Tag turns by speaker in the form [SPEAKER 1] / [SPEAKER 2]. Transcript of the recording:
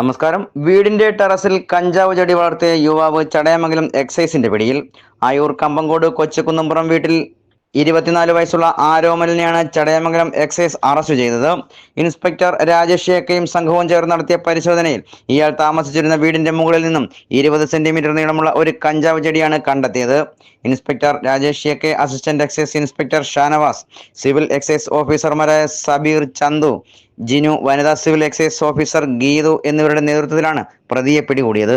[SPEAKER 1] നമസ്കാരം. വീടിന്റെ ടെറസിൽ കഞ്ചാവ് ചെടി വളർത്തിയ യുവാവ് ചടയമംഗലം എക്സൈസിന്റെ പിടിയിൽ. ആയൂർ കമ്പങ്കോട് കൊച്ചുകുന്നംപുറം വീട്ടിൽ ഇരുപത്തിനാല് വയസ്സുള്ള ആരോമലിനെയാണ് ചടയമംഗലം എക്സൈസ് അറസ്റ്റ് ചെയ്തത്. ഇൻസ്പെക്ടർ രാജേഷ് സംഘവും ചേർന്ന് നടത്തിയ പരിശോധനയിൽ ഇയാൾ താമസിച്ചിരുന്ന വീടിന്റെ മുകളിൽ നിന്നും ഇരുപത് സെന്റിമീറ്റർ നീളമുള്ള ഒരു കഞ്ചാവ് ചെടിയാണ് കണ്ടെത്തിയത്. Inspector Rajesh assistant excise inspector Shanavas civil excise ഓഫീസർമാരായ സബീർ ചന്തു ജിനു വനിതാ സിവിൽ എക്സൈസ് ഓഫീസർ ഗീതു എന്നിവരുടെ നേതൃത്വത്തിലാണ് പ്രതിയെ പിടികൂടിയത്.